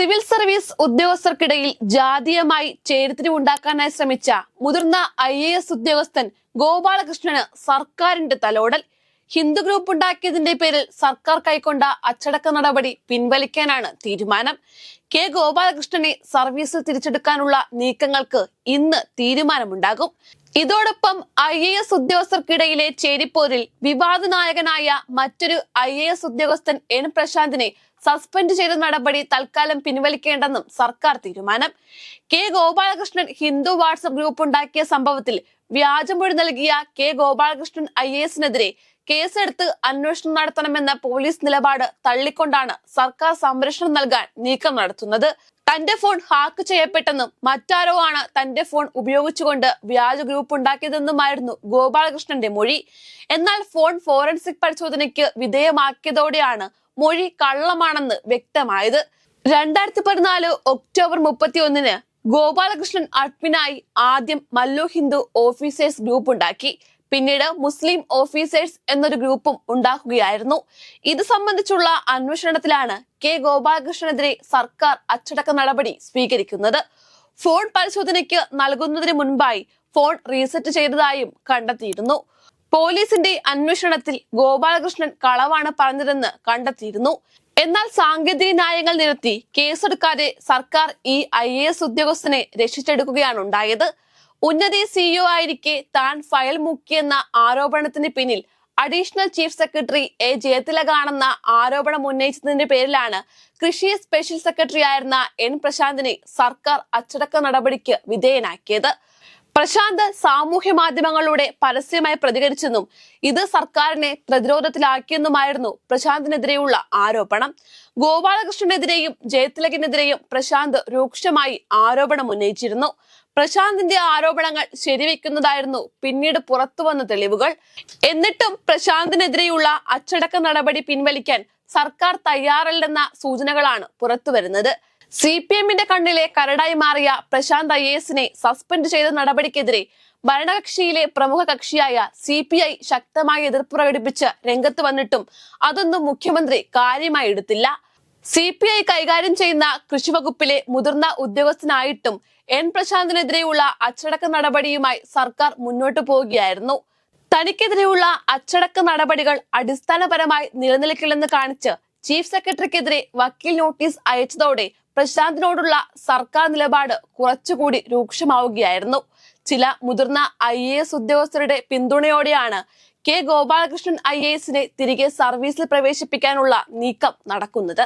Civil service ഉദ്യോഗസ്ഥർക്കിടയിൽ ജാതീയമായി ചേരിത്തിരിവുണ്ടാക്കാനായി ശ്രമിച്ച മുതിർന്ന I A S ഉദ്യോഗസ്ഥൻ ഗോപാലകൃഷ്ണന് സർക്കാരിന്റെ തലോടൽ. ഹിന്ദു ഗ്രൂപ്പ് ഉണ്ടാക്കിയതിന്റെ പേരിൽ സർക്കാർ കൈക്കൊണ്ട അച്ചടക്ക നടപടി പിൻവലിക്കാനാണ് തീരുമാനം. കെ ഗോപാലകൃഷ്ണനെ സർവീസിൽ തിരിച്ചെടുക്കാനുള്ള നീക്കങ്ങൾക്ക് ഇന്ന് തീരുമാനമുണ്ടാകും. ഇതോടൊപ്പം ഐ എ എസ് ഉദ്യോഗസ്ഥർക്കിടയിലെ ചേരിപ്പോരിൽ വിവാദ നായകനായ മറ്റൊരു ഐ എ എസ് ഉദ്യോഗസ്ഥൻ എൻ പ്രശാന്തിനെ സസ്പെൻഡ് ചെയ്ത നടപടി തൽക്കാലം പിൻവലിക്കേണ്ടെന്നും സർക്കാർ തീരുമാനം. K Gopalakrishnan Hindu WhatsApp group ഉണ്ടാക്കിയ സംഭവത്തിൽ വ്യാജമൊഴി നൽകിയ കെ ഗോപാലകൃഷ്ണൻ ഐ എസിനെതിരെ കേസെടുത്ത് അന്വേഷണം നടത്തണമെന്ന പോലീസ് നിലപാട് തള്ളിക്കൊണ്ടാണ് സർക്കാർ സംരക്ഷണം നൽകാൻ നീക്കം നടത്തുന്നത്. തന്റെ ഫോൺ ഹാക്ക് ചെയ്യപ്പെട്ടെന്നും മറ്റാരോ ആണ് തന്റെ ഫോൺ ഉപയോഗിച്ചുകൊണ്ട് വ്യാജ ഗ്രൂപ്പ് ഉണ്ടാക്കിയതെന്നുമായിരുന്നു ഗോപാലകൃഷ്ണന്റെ മൊഴി. എന്നാൽ ഫോൺ ഫോറൻസിക് പരിശോധനയ്ക്ക് വിധേയമാക്കിയതോടെയാണ് മൊഴി കള്ളമാണെന്ന് വ്യക്തമായത്. രണ്ടായിരത്തി പതിനാല് ഒക്ടോബർ മുപ്പത്തി ഒന്നിന് ഗോപാലകൃഷ്ണൻ അഡ്മിനായി ആദ്യം മല്ലു ഹിന്ദു ഓഫീസേഴ്സ് ഗ്രൂപ്പ് ഉണ്ടാക്കി. പിന്നീട് മുസ്ലിം ഓഫീസേഴ്സ് എന്നൊരു ഗ്രൂപ്പും ഉണ്ടാക്കുകയായിരുന്നു. ഇത് സംബന്ധിച്ചുള്ള അന്വേഷണത്തിലാണ് കെ ഗോപാലകൃഷ്ണനെതിരെ സർക്കാർ അച്ചടക്ക നടപടി സ്വീകരിക്കുന്നത്. ഫോൺ പരിശോധനയ്ക്ക് നൽകുന്നതിന് മുൻപായി ഫോൺ റീസെറ്റ് ചെയ്തതായും കണ്ടെത്തിയിരുന്നു. പോലീസിന്റെ അന്വേഷണത്തിൽ ഗോപാലകൃഷ്ണൻ കളവാണ് പറഞ്ഞതെന്ന് കണ്ടെത്തിയിരുന്നു. എന്നാൽ സാങ്കേതിക ന്യായങ്ങൾ നിരത്തി കേസെടുക്കാതെ സർക്കാർ ഈ ഐ എ എസ് ഉദ്യോഗസ്ഥനെ രക്ഷിച്ചെടുക്കുകയാണ് ഉണ്ടായത് ഉന്നതി സിഇഒ ആയിരിക്കെ താൻ ഫയൽ മുക്കിയെന്ന ആരോപണത്തിന് പിന്നിൽ അഡീഷണൽ ചീഫ് സെക്രട്ടറി എ ജയതിലകാണെന്ന ആരോപണം ഉന്നയിച്ചതിന്റെ പേരിലാണ് കൃഷി സ്പെഷ്യൽ സെക്രട്ടറി ആയിരുന്ന എൻ പ്രശാന്തിനെ സർക്കാർ അച്ചടക്ക നടപടിക്ക് വിധേയനാക്കിയത്. പ്രശാന്ത് സാമൂഹ്യ മാധ്യമങ്ങളിലൂടെ പരസ്യമായി പ്രതികരിച്ചെന്നും ഇത് സർക്കാരിനെ പ്രതിരോധത്തിലാക്കിയെന്നുമായിരുന്നു പ്രശാന്തിനെതിരെയുള്ള ആരോപണം. ഗോപാലകൃഷ്ണനെതിരെയും ജയതിലകിനെതിരെയും പ്രശാന്ത് രൂക്ഷമായി ആരോപണം ഉന്നയിച്ചിരുന്നു. പ്രശാന്തിന്റെ ആരോപണങ്ങൾ ശരിവെക്കുന്നതായിരുന്നു പിന്നീട് പുറത്തുവന്ന തെളിവുകൾ. എന്നിട്ടും പ്രശാന്തിനെതിരെയുള്ള അച്ചടക്ക നടപടി പിൻവലിക്കാൻ സർക്കാർ തയ്യാറല്ലെന്ന സൂചനകളാണ് പുറത്തുവരുന്നത്. സി പി എമ്മിന്റെ കണ്ണിലെ കരടായി മാറിയ പ്രശാന്ത് ഐ എസിനെ സസ്പെൻഡ് ചെയ്ത നടപടിക്കെതിരെ ഭരണകക്ഷിയിലെ പ്രമുഖ കക്ഷിയായ സി പി ഐ ശക്തമായി എതിർപ്പ് പ്രകടിപ്പിച്ച് രംഗത്ത് വന്നിട്ടും അതൊന്നും മുഖ്യമന്ത്രി കാര്യമായി എടുത്തില്ല. സി പി ഐ കൈകാര്യം ചെയ്യുന്ന കൃഷിവകുപ്പിലെ മുതിർന്ന ഉദ്യോഗസ്ഥനായിട്ടും എൻ പ്രശാന്തിനെതിരെയുള്ള അച്ചടക്ക നടപടിയുമായി സർക്കാർ മുന്നോട്ടു പോവുകയായിരുന്നു. തനിക്കെതിരെയുള്ള അച്ചടക്ക നടപടികൾ അടിസ്ഥാനപരമായി നിലനിൽക്കില്ലെന്ന് കാണിച്ച് ചീഫ് സെക്രട്ടറിക്കെതിരെ വക്കീൽ നോട്ടീസ് അയച്ചതോടെ പ്രശാന്തിനോടുള്ള സർക്കാർ നിലപാട് കുറച്ചുകൂടി രൂക്ഷമാവുകയായിരുന്നു. ചില മുതിർന്ന ഐ എ എസ് ഉദ്യോഗസ്ഥരുടെ പിന്തുണയോടെയാണ് കെ ഗോപാലകൃഷ്ണൻ ഐ എ എസിനെ തിരികെ സർവീസിൽ പ്രവേശിപ്പിക്കാനുള്ള നീക്കം നടക്കുന്നത്.